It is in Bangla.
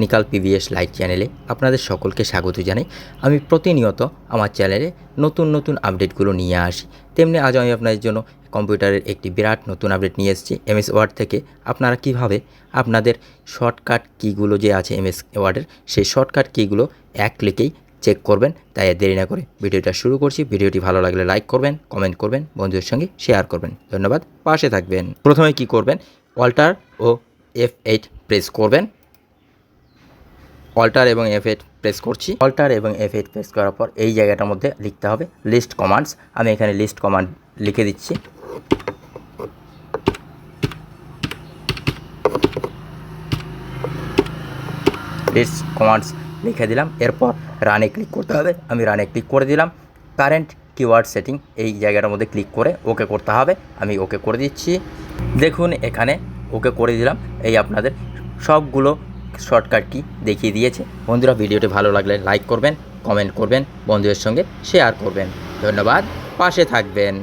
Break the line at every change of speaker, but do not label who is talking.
নিকাল পিভিএস লাইট চ্যানেলে আপনাদের সকলকে স্বাগত জানাই। আমি প্রতিনিয়ত আমার চ্যানেলে নতুন নতুন আপডেটগুলো নিয়ে আসি। তেমনি আজ আমি আপনাদের জন্য কম্পিউটারের একটি বিরাট নতুন আপডেট নিয়ে এসেছি, এমএস ওয়ার্ড থেকে। আপনারা কীভাবে আপনাদের শর্টকাট কীগুলো যে আছে এমএস ওয়ার্ডের, সেই শর্টকাট কীগুলো এক ক্লিকেই চেক করবেন। তাই দেরি না করে ভিডিওটা শুরু করছি। ভিডিওটি ভালো লাগলে লাইক করবেন, কমেন্ট করবেন, বন্ধুদের সঙ্গে শেয়ার করবেন। ধন্যবাদ, পাশে থাকবেন। প্রথমে কি করবেন? অল্টার ও এফ এইট প্রেস করবেন। অল্টার এবং এফ এইট প্রেস করছি। অল্টার এবং এফ এইট প্রেস করার পর এই জায়গাটার মধ্যে লিখতে হবে লিস্ট কমান্ডস আমি এখানে লিস্ট কমান্ড লিখে দিচ্ছি। লিস্ট কমান্ডস লিখে দিলাম। এরপর রানে ক্লিক করতে হবে। আমি রানে ক্লিক করে দিলাম। কারেন্ট কিওয়ার্ড সেটিং এই জায়গাটার মধ্যে ক্লিক করে ওকে করতে হবে। আমি ওকে করে দিচ্ছি। দেখুন এখানে ওকে করে দিলাম। এই আপনাদের সবগুলো শর্টকাট কি দেখিয়ে দিয়েছে। বন্ধুরা, ভিডিওটি ভালো লাগলে লাইক করবেন কমেন্ট করবেন, বন্ধুদের সঙ্গে শেয়ার করবেন। ধন্যবাদ, পাশে থাকবেন।